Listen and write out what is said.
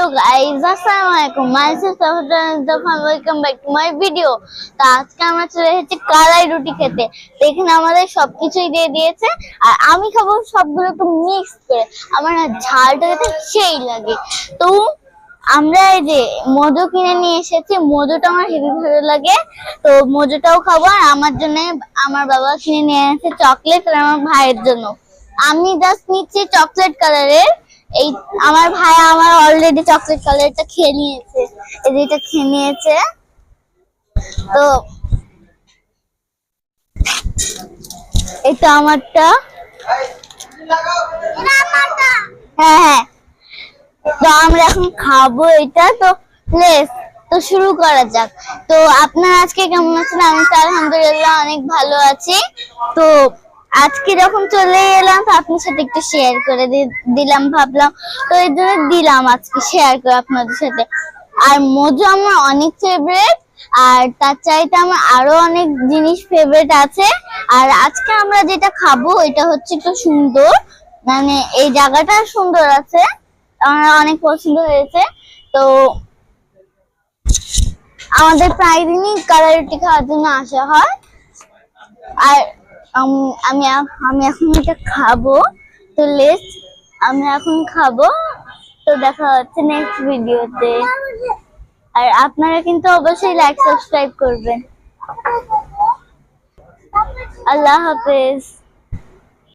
Hello guys আসসালামু আলাইকুম my sister যখন welcome back to my video তো আজকে আমরা চলে এসেছি কালাই রুটি খেতে। তো এখানে আমাদের সবকিছুই দিয়ে দিয়েছে, আর আমি খাব সবগুলো একটু মিক্স করে। আমার ঝালটা খেতে সেই লাগে। তো আমরা এই যে মধু কিনে নিয়ে এসেছি, মধুটা আমার হেভি ভালো লাগে। তো মধুটাও খাব, আর আমার জন্য আমার বাবা কিনে নিয়ে এসেছে চকলেট আর আমার ভাইয়ের জন্য। আমি জাস্ট নিচ্ছি চকলেট কালারের এই আমার ভাই আমার অলরেডি চকলেট কালারটা খেয়ে নিয়েছে। এই এটা খেয়ে নিয়েছে। তো এটা আমারটা। হ্যাঁ হ্যাঁ। তো আমরা এখন খাব এটা। তো প্লেস তো শুরু করা যাক। তো আপনারা আজকে কেমন আছেন? আমি তো আলহামদুলিল্লাহ অনেক ভালো আছি। তো আজকে যখন চলে এলাম আপনার সাথে একটু শেয়ার করে দিলাম, ভাবলাম। তো এই জন্য দিলাম আজকে শেয়ার করে আপনাদের সাথে। আর মধু আমার অনেক ফেভারেট আর তার চাইতে আমার আরও অনেক জিনিস ফেভারিট আছে। আর আজকে আমরা যেটা খাব, এটা হচ্ছে একটু সুন্দর। মানে এই জায়গাটা সুন্দর আছে। আমার অনেক পছন্দ হয়েছে। তো আমাদের প্রায় দিনই কালার রুটি খাওয়ার জন্য আসা হয়। আর আম- আমি এখন এটা খাব। তো লেস, আমি এখন খাব। তো দেখা হচ্ছে নেক্সট ভিডিওতে আর আপনারা কিন্তু অবশ্যই লাইক সাবস্ক্রাইব করবেন। আল্লাহ হাফেজ।